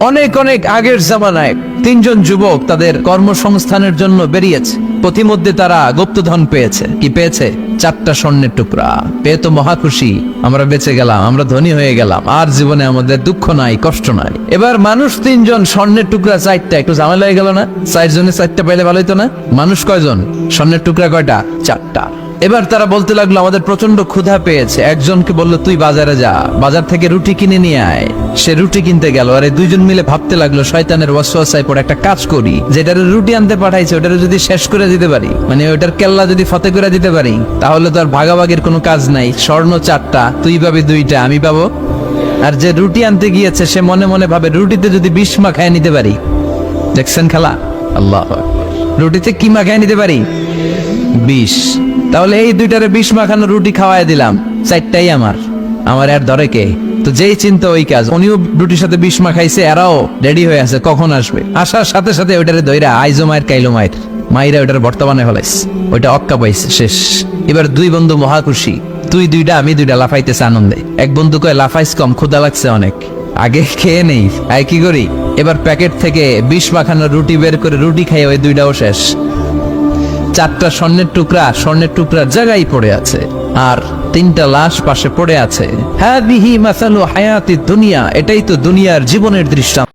অনেক অনেক আগের জামানায় তিনজন যুবক তাদের কর্মসংস্থানের জন্য বেরিয়েছে। পথিমধ্যে তারা গুপ্তধন পেয়েছে। কি পেয়েছে? চারটা স্বর্ণের টুকরা। পেয়ে তো মহা খুশি। আমরা বেঁচে গেলাম, আমরা ধনী হয়ে গেলাম। আর জীবনে আমাদের দুঃখ নাই, কষ্ট নাই। এবার মানুষ তিনজন স্বর্ণের টুকরা চারটা, একটু ঝামেলা হয়ে গেল না? চারজনে চারটা পাইলে ভালো হইতো না? মানুষ কয়জন? স্বর্ণের টুকরা কয়টা? চারটা। এবার তারা বলতে লাগল, আমাদের প্রচণ্ড ক্ষুধা পেয়েছে। একজনকে বলল, তুই বাজারে যা। বাজার থেকে রুটি কিনে নিয়ে আয়। সে রুটি কিনতে গেল, আরে দুইজন মিলে ভাবতে লাগল, শয়তানের ওয়াসওয়াসায় পড়ে একটা কাজ করি। যেটার রুটি আনতে পাঠাইছে, ওটার যদি শেষ করে দিতে পারি মানে ওটার কেল্লা যদি ফতে করে দিতে পারি, তাহলে তো আর ভাগাভাগির কোনো কাজ নাই। স্বর্ণ চারটা, তুই পাবি দুইটা, আমি পাবো। আর যে রুটি আনতে গিয়েছে, সে মনে মনে ভাবে, রুটিতে যদি বিষ মাখায় নিতে পারি। দেখছেন খেলা? আল্লাহ রুটিতে কি মাখায় নিতে পারি? বিষ। তাহলে এই দুইটারে বিষ মাখানো রুটি খাওয়াই দিলাম। চারটাই আমার। আমার আর ধরে কে? তো যেই চিন্তা ওই কাজ। উনিও রুটির সাথে বিষ মাখাইছে, এরাও রেডি হয়ে আছে, কখন আসবে? আসার সাথে সাথে ওইটারে দইরা আইজো মায়ের কাইলো মায়ের। মাইরা ওইটার বর্তমানে হলাইছে ওইটা অক্কা পাইছে, শেষ। এবার দুই বন্ধু মহাকুশি তুই দুইটা, আমি দুইটা লাফাইতেছে আনন্দে। এক বন্ধু কয়, লাফাইস কম ক্ষুদা লাগছে অনেক। আগে খেয়ে নেই, আয় কি করি? এবার প্যাকেট থেকে বিষ মাখানো রুটি বের করে রুটি খাই ওই দুইটাও শেষ। চারটা স্বর্ণের টুকরা স্বর্ণের টুকরার জায়গায় পড়ে আছে আর তিনটা লাশ পাশে পড়ে আছে। হ্যাঁ বিহি মাসালো হায়াতি দুনিয়া, এটাই তো দুনিয়ার জীবনের দৃষ্টান্ত